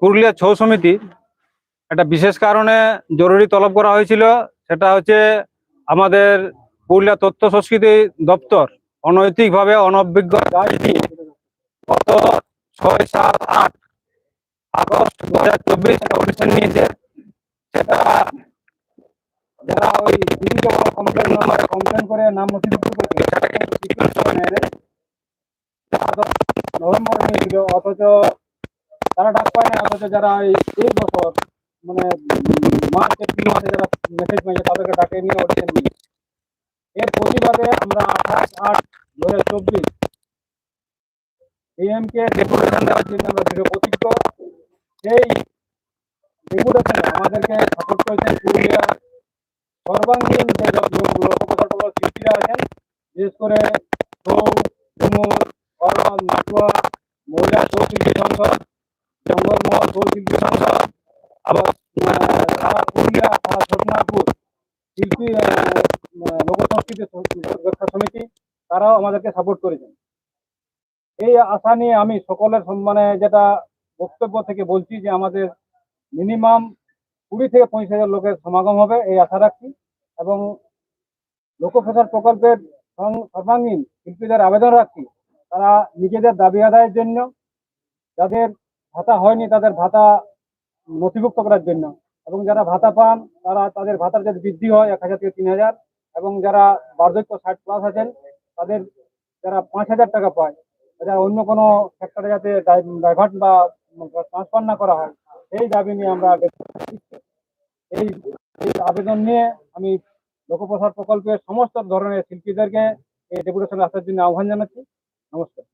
পুরুলিয়া ছৌ সমিতি একটা বিশেষ কারণে জরুরি তলব করা হয়েছিল। সেটা হচ্ছে আমাদের পুরুলিয়া তথ্য সংস্কৃতি দপ্তর অনৈতিকভাবে অনভিজ্ঞ গত ছয়, সাত, আট আগস্ট দু হাজার চব্বিশ অডিশন নিয়েছে। সেটা যারা ওই কমপ্লেন নাম্বারে কমপ্লেন করে নাম নথিভুক্ত করেছে সেটাকে নভেম্বর নিয়েছিল অথচ তারা ডাক পায় না অথচ যারা এই বছর মানে উম, মার্চ এপ্রিল মাসে যারা মেসেজ পেয়েছে তাদেরকে ডাকে নিয়ে অডিশন এর প্রতিবাদে আমরা আঠাশ আট দু হাজার চব্বিশ ডিএমকে ডেপুটেশন দেওয়ার জন্য আমরা দৃঢ় প্রতিজ্ঞ। সেই ডেপুটেশনে আমাদেরকে সাপোর্ট করেছেন পুরুলিয়া সর্বাঙ্গীন যে লোকপ্রকল্প শিল্পীরা আছেন। বিশেষ করে ছৌ ঝুমুর করম নাটুয়া মহিলা ছৌ শিল্পী সংসদ জঙ্গলমহল ছৌ শিল্পী সংসদ আবার আহ, সারা পুরুলিয়া সারা ছোটনাগপুর শিল্পী আহ, আহ, লোকসংস্কৃতি রক্ষা সমিতি তারাও আমাদেরকে সাপোর্ট করেছেন। এই আশা নিয়ে আমি সকলের সম্মানে যেটা বক্তব্য থেকে বলছি যে আমাদের মিনিমাম কুড়ি থেকে পঁচিশ হাজার লোকের সমাগম হবে, এই আশা রাখছি। এবং লোকপ্রচার প্রকল্পের সর্বাঙ্গীন শিল্পীদের আবেদন রাখছি। তারা নিজেদের দাবি আদায়ের জন্য, যাদের ভাতা হয়নি তাদের ভাতা নথিভুক্ত করার জন্য। এবং যারা ভাতা পান, তারা তাদের ভাতার যাতে বৃদ্ধি হয় এক হাজার থেকে তিন হাজার, এবং যারা বার্ধক্য ষাট প্লাস আছেন তাদের যারা পাঁচ হাজার টাকা পায় যারা অন্য কোনো সেক্টরে যাতে ডাইভার্ট বা ট্রান্সফার না করা হয়, এই দাবি নিয়ে আমরা এই আবেদন নিয়ে আমি লোকপ্রসার প্রকল্পের সমস্ত ধরনের শিল্পীদেরকে এই ডেপুটেশনে আসার জন্য আহ্বান জানাচ্ছি। নমস্কার।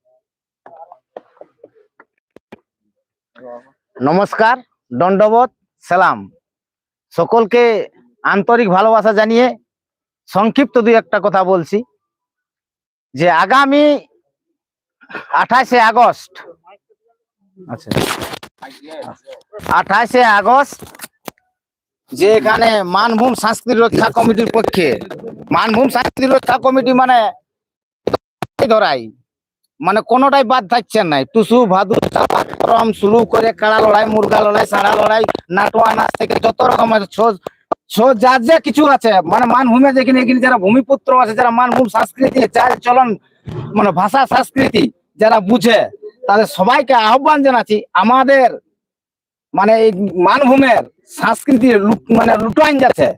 নমস্কার, দণ্ডবোধ, সালাম। সকলকে আন্তরিক ভালোবাসা জানিয়ে সংক্ষিপ্ত দুই একটা কথা বলছি। যে আগামী আঠাশে আগস্ট আচ্ছা আঠাশে আগস্ট যে এখানে মানভূম সংস্কৃতি রক্ষা কমিটির পক্ষে, মানভূম সংস্কৃতি রক্ষা কমিটি মানে ধরাই মানে কোনোটাই বাদ থাকছে নাই টুসু, ভাদু, চাপা করে কাড়া লড়াই, মুরগা লড়াই, সাড়া লড়াই, নাটোয়া, নাচ থেকে যত রকমের ছোজ ছোজ যা যা কিছু আছে মানে মানভূমে যেখানে এখানে যারা ভূমিপুত্র আছে, যারা মানভূম সংস্কৃতি, চাল চলন মানে ভাষা সংস্কৃতি যারা বুঝে, তাদের সবাইকে আহ্বান জানাচ্ছি, আমাদের মানে এই মানভূমের সংস্কৃতি মানে লুটাইন যাচ্ছে।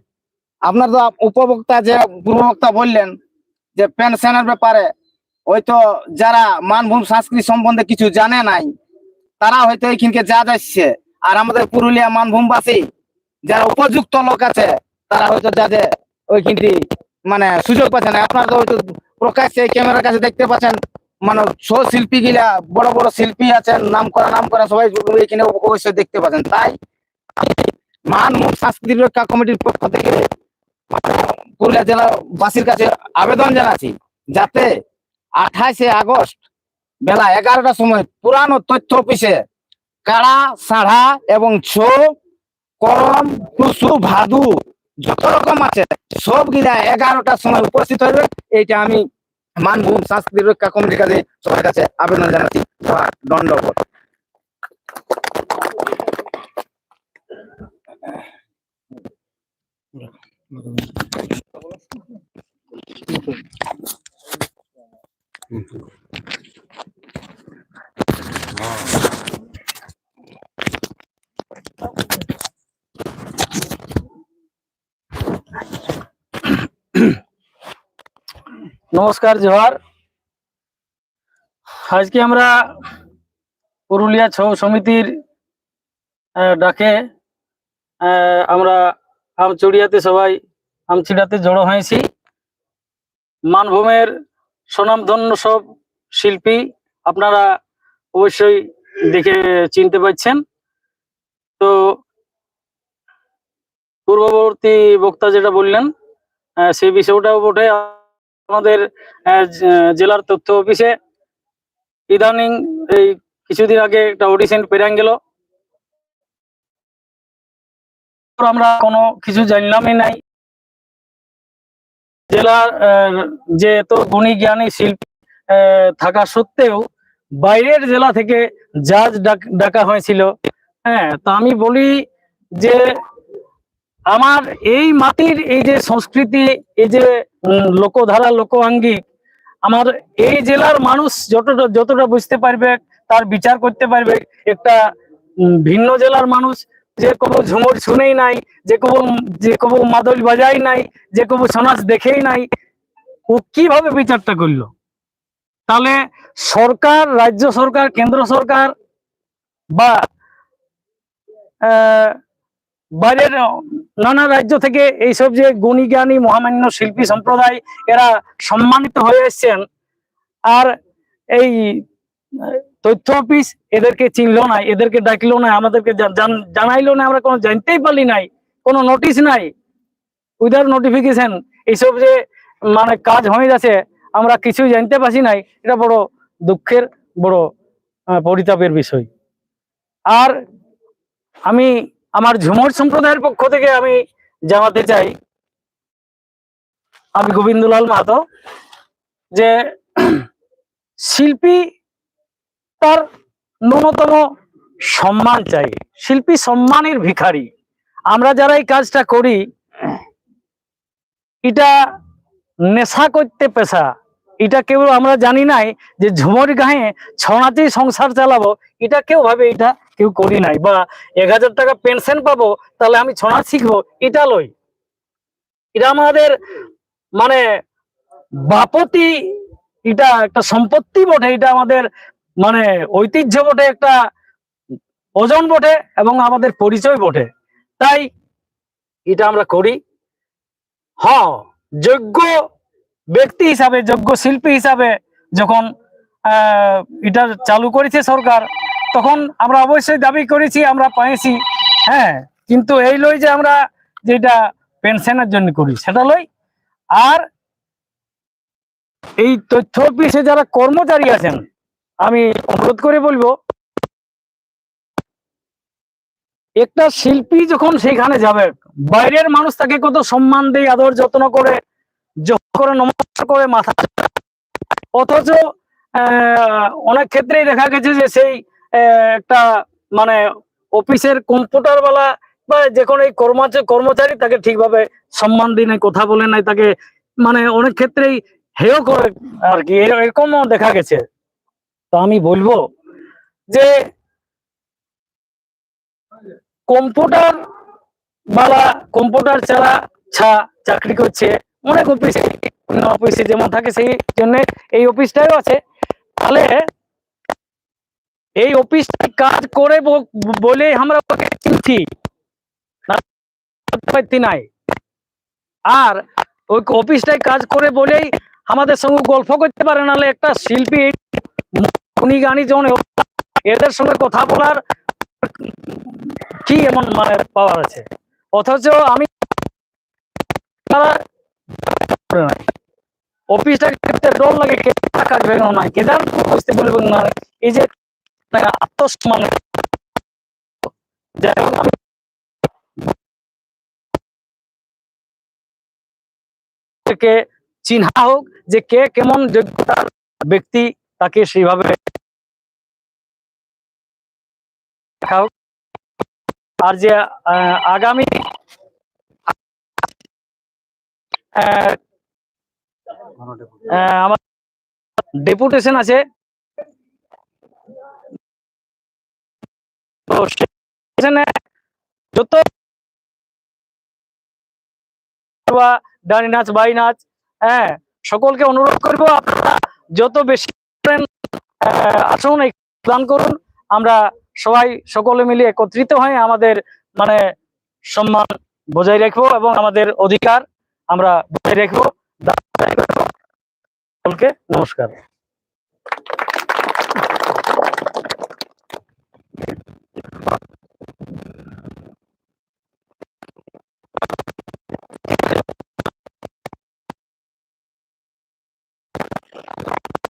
আপনার তো উপভোক্তা যে পূর্ববক্তা বললেন যে পেনশনের ব্যাপারে হয়তো যারা মানভূম সংস্কৃতি সম্বন্ধে কিছু জানে নাই, তারা হয়তো এইখানকে যা যাচ্ছে। আর আমাদের পুরুলিয়া মানভূমবাসী যারা উপযুক্ত লোক আছে, তারা হয়তো যাদের ওইখানটি মানে সুযোগ পাচ্ছেন আপনারা তো হয়তো প্রকাশ্যে ক্যামেরার কাছে দেখতে পাচ্ছেন মানে ছৌ শিল্পী গিলা বড় বড় শিল্পী আছেন নাম করা নাম করা সবাই এখানে অবশ্যই দেখতে পাচ্ছেন। তাই মানভূম সংস্কৃতি রক্ষা কমিটির পক্ষ থেকে পুরুলিয়া জেলাবাসীর কাছে আবেদন জানাচ্ছি, যাতে আঠাশে আগস্ট বেলা এগারোটার সময় পুরানো তথ্য অফিসে কাড়া সাড়া এবং ছো করম টুসু ভাদু, যত রকম আছে, সব গিলা এগারোটার সময় উপস্থিত হবে এইটা আমি মানভূম সংস্কৃতি রক্ষা কমিটির কাছে, সবার কাছে আবেদন জানাচ্ছি দণ্ড দণ্ডবোধ। নমস্কার, জোহার। আজকে আমরা পুরুলিয়া ছৌ সমিতির ডাকে আমরা আমচুড়িয়াতে সবাই আমচিড়াতে জড়ো হয়েছি। মানভূমের স্বনামধন্য সব শিল্পী আপনারা অবশ্যই দেখে চিনতে পারছেন। তো পূর্ববর্তী বক্তা যেটা বললেন সেই বিষয়টাও বটে। আমাদের জেলার তথ্য অফিসে। ইদানিং এই কিছুদিন আগে একটা অডিশন পেরান গেল। আমরা কোনো কিছু জানলামই নাই। জেলার যে এত গুণী জ্ঞানী শিল্পী থাকা সত্ত্বেও বাইরের জেলা থেকে জাজ ডাকা হয়েছিল। হ্যাঁ তা আমি বলি যে আমার এই মাটির এই যে সংস্কৃতি, এই যে লোকধারা লোকাঙ্গিক আমার এই জেলার মানুষ যতটা যতটা বুঝতে পারবে, তার বিচার করতে পারবে, একটা ভিন্ন জেলার মানুষ, যে কবু ঝুমুর শুনেই নাই, যে কবু যে কবু মাদল বাজাই নাই, যে কবু সমাজ দেখেই নাই, ও কীভাবে বিচারটা করল? তাহলে সরকার, রাজ্য সরকার, কেন্দ্র সরকার বা বাইরের নানা রাজ্য থেকে এইসব যে গুণী জ্ঞানী মহামান্য শিল্পী সম্প্রদায় এরা সম্মানিত হয়ে এসছেন। আর এই তথ্য অফিস এদেরকে চিনলো না, এদেরকে ডাকলো না, আমাদেরকে জানাইলো না, আমরা কোনো জানতেই পারলি নাই, কোনো নোটিশ নাই। উইদাউট নোটিফিকেশন এইসব যে মানে কাজ হয়ে যাচ্ছে, আমরা কিছুই জানতে পারছি নাই, এটা বড় দুঃখের, বড় পরিতাপের বিষয়। আর আমি আমার ঝুমর সম্প্রদায়ের পক্ষ থেকে আমি জানাতে চাই, আমি গোবিন্দলাল মাহাতো, যে শিল্পী তার ন্যূনতম সম্মান চাই। শিল্পী সম্মানের ভিখারি। আমরা যারা এই কাজটা করি, এটা নেশা করতে পেশা। এটা কেউ, আমরা জানি নাই যে ঝুমর গায়ে ছনাতেই সংসার চালাবো। এটা কেউ ভাবে, এটা কেউ করি নাই বা এক হাজার টাকা পেনশন পাবো তাহলে আমি ছনা শিখব এটা লই। এটা আমাদের মানে বাপতি এটা একটা সম্পত্তি বটে এটা আমাদের মানে ঐতিহ্য বটে একটা ওজন বটে এবং আমাদের পরিচয় বটে। তাই এটা আমরা করি। হ্যাঁ যোগ্য ব্যক্তি হিসাবে যোগ্য শিল্পী হিসাবে যখন আহ, এটা চালু করেছে সরকার তখন আমরা অবশ্যই দাবি করেছি, আমরা পেয়েছি হ্যাঁ কিন্তু এই লই যে আমরা যেটা পেনশনের জন্য করি, সেটা লই। আর এই তথ্য অফিসে যারা কর্মচারী আছেন, আমি অনুরোধ করে বলব, একটা শিল্পী যখন সেখানে যাবে, বাইরের মানুষ তাকে কত সম্মান দেয়, আদর যত্ন করে করে, নমস্কার করে, মাথা অথচ অনেক ক্ষেত্রেই দেখা গেছে যে সেই একটা মানে অফিসের কম্পিউটার বালা বা যে কোনো এই কর্মচারী কর্মচারী তাকে ঠিকভাবে সম্মান দিয়ে নাই, কথা বলে নাই, তাকে মানে অনেক ক্ষেত্রেই হেয় করে আর কি এরকমও দেখা গেছে। তো আমি বলব যে কম্পিউটার বালা, কম্পিউটার ছাড়া ছা চাকরি করছে অনেক অফিসে, অন্য অফিসে যেমন থাকে সেই জন্য এই অফিসটাও আছে। তাহলে এই অফিসটা কাজ করে বলে আমরা ওকে চিনছি। নাই। আর ওই অফিসটায় কাজ করে বলেই আমাদের সঙ্গে গল্প করতে পারে, নাহলে একটা শিল্পী উনি গানি যখন এদের সঙ্গে কথা বলার কি এমন মানে পাওয়ার আছে? অথচ আমি অফিসটা ডর লাগে কে কাজ না কেদার বুঝতে বলব না। এই যে একটা আত্মসম্মান যাই হোক, কে চিহ্না হোক যে কে কেমন যোগ্যতার ব্যক্তি তাকে সেইভাবে আর যে আগামী আমার ডেপুটেশন আছে। তো সেখানে যত ডানি নাচ, বাই নাচ হ্যাঁ সকলকে অনুরোধ করব আপনারা যত বেশি আসুন প্ল্যান করুন। আমরা সবাই সকলে মিলে একত্রিত হয়ে আমাদের মানে সম্মান বজায় রাখব এবং আমাদের অধিকার আমরা বজায় রাখব। সকলকে নমস্কার।